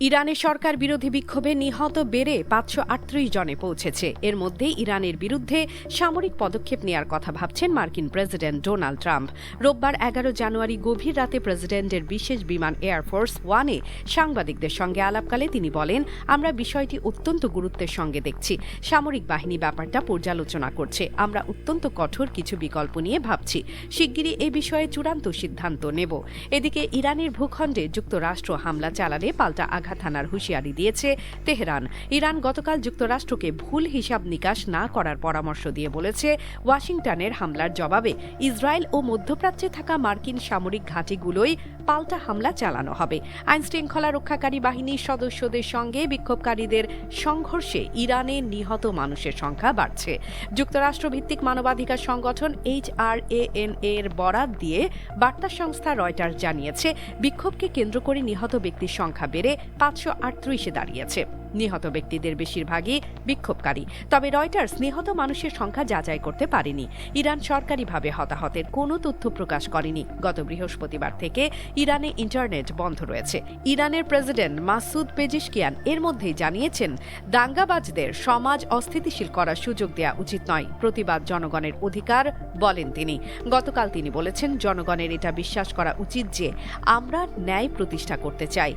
ইরানের সরকার বিরোধী বিক্ষোভে নিহত বেড়ে পাঁচশো আটত্রিশ জনে পৌঁছেছে। এর মধ্যে ইরানের বিরুদ্ধে সামরিক পদক্ষেপ নেওয়ার কথা ভাবছেন মার্কিন প্রেসিডেন্ট ডোনাল্ড ট্রাম্প। রোববার এগারো জানুয়ারি গভীর রাতে প্রেসিডেন্টের বিশেষ বিমান এয়ারফোর্স ওয়ানে সাংবাদিকদের সঙ্গে আলাপকালে তিনি বলেন, আমরা বিষয়টি অত্যন্ত গুরুত্বের সঙ্গে দেখছি। সামরিক বাহিনী ব্যাপারটা পর্যালোচনা করছে। আমরা অত্যন্ত কঠোর কিছু বিকল্প নিয়ে ভাবছি। শিগগিরই এ বিষয়ে চূড়ান্ত সিদ্ধান্ত নেব। এদিকে ইরানের ভূখণ্ডে যুক্তরাষ্ট্র হামলা চালালে পাল্টা আঘাত হানার হুঁশিয়ারি দিয়েছে তেহরান। ইরান গতকাল যুক্তরাষ্ট্রকে ভুল হিসাব নিকাশ না করার পরামর্শ দিয়ে বলেছে, ওয়াশিংটনের হামলার জবাবে ইসরায়েল ও মধ্যপ্রাচ্যে থাকা মার্কিন সামরিক ঘাঁটিগুলোই পাল্টা হামলা চালানো হবে। আইনশৃঙ্খলা রক্ষাকারী বাহিনীর সদস্যদের সঙ্গে বিক্ষোভকারীদের সংঘর্ষে ইরানে নিহত মানুষের সংখ্যা বাড়ছে। যুক্তরাষ্ট্র ভিত্তিক মানবাধিকার সংগঠন এইচ আর এন এর বরাত দিয়ে বার্তা সংস্থা রয়টার্স জানিয়েছে, বিক্ষোভকে কেন্দ্র করে নিহত ব্যক্তির সংখ্যা বেড়ে পাঁচশো আটত্রিশে দাঁড়িয়েছে। নিহত ব্যক্তিদের বেশিরভাগই বিক্ষোভকারী। তবে রয়টার্স নিহত মানুষের সংখ্যা যাচাই করতে পারেনি। ইরান সরকারিভাবে হতাহতের কোনো তথ্য প্রকাশ করেনি। গত বৃহস্পতিবার থেকে ইরানে ইন্টারনেট বন্ধ রয়েছে। ইরানের প্রেসিডেন্ট মাসুদ পেজিশকিয়ান এর মধ্যেই জানিয়েছেন, দাঙ্গাবাজদের সমাজ অস্থিতিশীল করার সুযোগ দেওয়া উচিত নয়। প্রতিবাদ জনগণের অধিকার, বলেন তিনি। গতকাল তিনি বলেছেন, জনগণের এটা বিশ্বাস করা উচিত যে আমরা ন্যায় প্রতিষ্ঠা করতে চাই।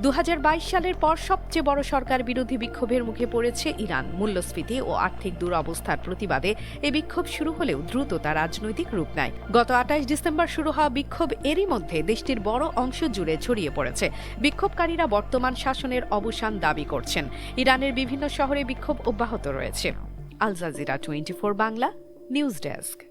দুহাজার বাইশ সালের পর সবচেয়ে বড় সরকার বিরোধী বিক্ষোভের মুখে পড়েছে ইরান। মূল্যস্ফীতি ও আর্থিক দুরবস্থার প্রতিবাদে এই বিক্ষোভ শুরু হলেও দ্রুত তা রাজনৈতিক রূপ নেয়। গত আঠাশ ডিসেম্বর শুরু হওয়া বিক্ষোভ এরই মধ্যে দেশটির বড় অংশ জুড়ে ছড়িয়ে পড়েছে। বিক্ষোভকারীরা বর্তমান শাসনের অবসান দাবি করছেন। ইরানের বিভিন্ন শহরে বিক্ষোভ অব্যাহত রয়েছে। Al Jazeera twenty Bangla, news desk.